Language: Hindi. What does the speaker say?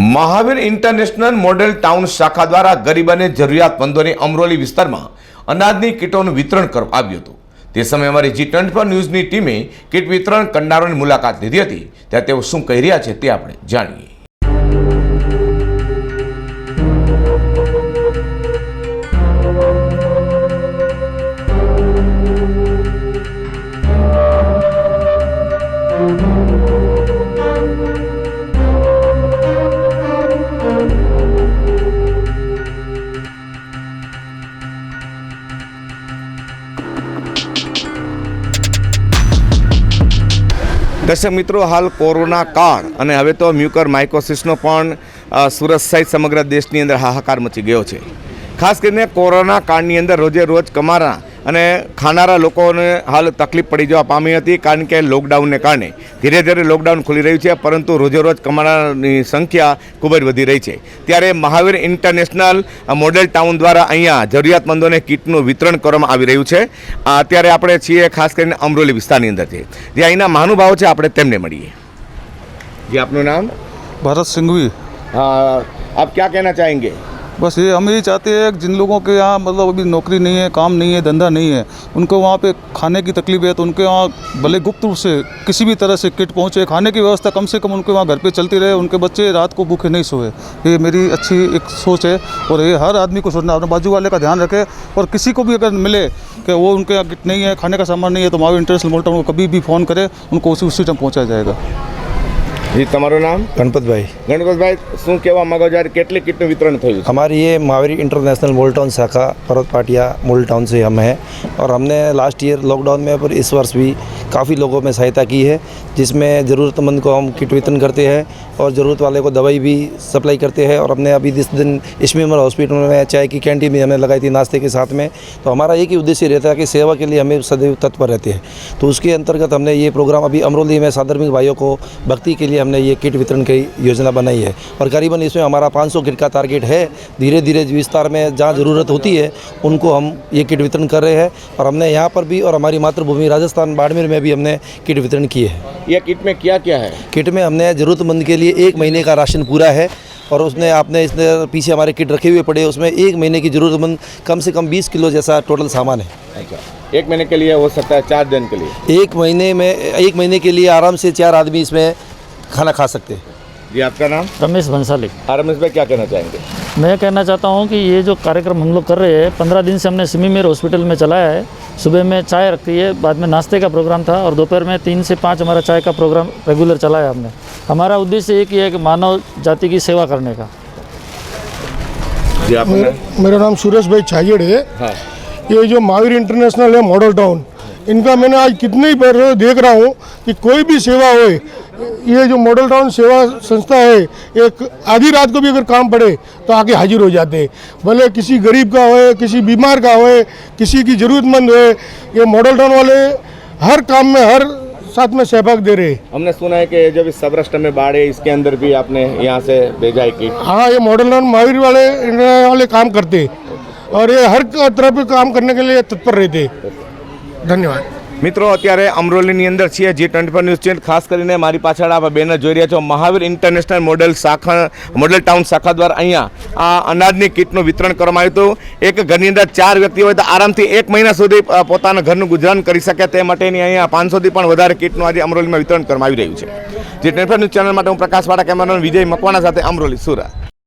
મહાવીર ઇન્ટરનેશનલ મોડેલ ટાઉન શાખા દ્વારા ગરીબ અને જરૂરિયાતમંદોને અમરોલી વિસ્તારમાં અનાજની કીટોનું વિતરણ કરવામાં આવ્યું હતું. તે સમયે અમારી જી ટ્વેન્ટી ફોર ન્યૂઝની ટીમે કીટ વિતરણ કરનારોની મુલાકાત લીધી હતી. ત્યાં તેઓ શું કહી રહ્યા છે તે આપણે જાણીએ. દર્શક મિત્રો, હાલ કોરોના કાળ અને હવે તો મ્યુકર માઇકોસિસનો પણ સુરત સહિત સમગ્ર દેશની અંદર હાહાકાર મચી ગયો છે. ખાસ કરીને કોરોના કાળની અંદર રોજે રોજ કમારા અને ખાનારા લોકોને હાલ તકલીફ પડી જવા પામી હતી કારણ કે લોકડાઉનને કારણે. ધીરે ધીરે લોકડાઉન ખુલી રહ્યું છે પરંતુ રોજેરોજ કમાણાની સંખ્યા ખૂબ જ વધી રહી છે. ત્યારે મહાવીર ઇન્ટરનેશનલ મોડેલ ટાઉન દ્વારા અહીંયા જરૂરિયાતમંદોને કીટનું વિતરણ કરવામાં આવી રહ્યું છે. અત્યારે આપણે છીએ ખાસ કરીને અમરોલી વિસ્તારની અંદર છે જે અહીંના મહાનુભાવો છે આપણે તેમને મળીએ. જે આપનું નામ? ભરત સિંઘવી. આપ ક્યાં કહેના ચાહેંગે? बस ये हम यही चाहते हैं जिन लोगों के यहाँ मतलब अभी नौकरी नहीं है, काम नहीं है, धंधा नहीं है, उनको वहाँ पे खाने की तकलीफ़ है तो उनके वहाँ भले गुप्त रूप से किसी भी तरह से किट पहुँचे, खाने की व्यवस्था कम से कम उनके वहाँ घर पे चलती रहे, उनके बच्चे रात को भूखे नहीं सोए। ये मेरी अच्छी एक सोच है और ये हर आदमी को सोचना, अपने बाजू वाले का ध्यान रखे और किसी को भी अगर मिले कि वो उनके यहाँ किट नहीं है, खाने का सामान नहीं है तो हमारे इंटरनेशनल मोल्टन को कभी भी फ़ोन करे, उनको उसी उसी टाइम पहुँचाया जाएगा। જી તમારું નામ गणपतभाई ગણપતભાઈ શું કહેવા માંગો છો જ્યારે કેટલી કીટનું વિતરણ થયું છે हमारी ये महावीर इंटरनेशनल मोल टाउन शाखा पर्वत पाटिया मोल टाउन से हम हैं और हमने लास्ट ईयर लॉकडाउन में पर इस वर्ष भी काफ़ी लोगों में सहायता की है, जिसमें ज़रूरतमंद को हम किट वितरण करते हैं और ज़रूरत वाले को दवाई भी सप्लाई करते हैं और हमने अभी जिस दिन इश्मीमर हॉस्पिटल में चाय की कैंटीन भी हमने लगाई थी नाश्ते के साथ में तो हमारा एक ही उद्देश्य रहता है कि सेवा के लिए हमें सदैव तत्पर रहते हैं। तो उसके अंतर्गत हमने ये प्रोग्राम अभी अमरोली में साधर्मिक भाइयों को भक्ति के लिए हमने ये किट वितरण की योजना बनाई है और करीबन इसमें हमारा 500 किट का टारगेट है। धीरे धीरे विस्तार में जहाँ ज़रूरत होती है, उनको हम ये किट वितरण कर रहे हैं और हमने यहाँ पर भी और हमारी मातृभूमि राजस्थान बाड़मेर में भी हमने किट वितरण किए हैं। ये किट में क्या क्या है? किट में हमने ज़रूरतमंद के लिए एक महीने का राशन पूरा है और उसने आपने इसने पीछे हमारे किट रखे हुए पड़े उसमें एक महीने की ज़रूरतमंद कम से कम 20 किलो जैसा टोटल सामान है। अच्छा एक महीने के लिए हो सकता है चार दिन के लिए? एक महीने में एक महीने के लिए आराम से चार आदमी इसमें खाना खा सकते हैं। जी आपका नाम? रमेश भंसाली। हाँ रमेश भाई क्या कहना चाहेंगे? मैं कहना चाहता हूँ कि ये जो कार्यक्रम हम लोग कर रहे हैं पंद्रह दिन से हमने सिमीमेर हॉस्पिटल में चलाया है। सुबह में चाय रखती है बाद में नाश्ते का प्रोग्राम था और दोपहर में तीन से पाँच हमारा चाय का प्रोग्राम रेगुलर चलाया हमने। हमारा उद्देश्य एक ही है कि मानव जाति की सेवा करने का। जी मेरा नाम मेरा नाम सुरेश भाई छाजेड़ है। हाँ। ये जो महावीर इंटरनेशनल है मॉडल टाउन इनका मैंने आज कितने ही बार देख रहा हूँ कि कोई भी सेवा होए ये जो मॉडल टाउन सेवा संस्था है एक आधी रात को भी अगर काम पड़े तो आके हाजिर हो जाते हैं। भले किसी गरीब का होए किसी बीमार का होए किसी की ज़रूरतमंद होए ये मॉडल टाउन वाले हर काम में हर साथ में सहभाग दे रहे हमने सुना है कि जब इस सौराष्ट्र में बाढ़ है इसके अंदर भी आपने यहाँ से भेजा है किट हाँ ये मॉडल टाउन महावीर वाले वाले काम करते और ये हर तरह पे काम करने के लिए तत्पर रहते धन्यवाद। મિત્રો, અત્યારે અમરોલીની અંદર છીએ, G twenty four news channel. ખાસ કરીને મારી પાછળ આપ બેનર જોઈ રહ્યા છો. મહાવીર ઇન્ટરનેશનલ મોડેલ શાખા, મોડેલ ટાઉન શાખા દ્વારા અહીંયા આ અનાજની કીટનું વિતરણ કરવામાં આવ્યું હતું. એક ઘરની અંદર ચાર વ્યક્તિ હોય તો આરામથી એક મહિના સુધી પોતાના ઘરનું ગુજરાન કરી શકે. તે માટેની અહીંયા પાંચસોથી પણ વધારે કીટનું આજે અમરોલીમાં વિતરણ કરવામાં આવી રહ્યું છે. G twenty four news channel માટે હું પ્રકાશવાળા કેમેરામેન વિજય મકવાણા સાથે અમરોલી સુરત.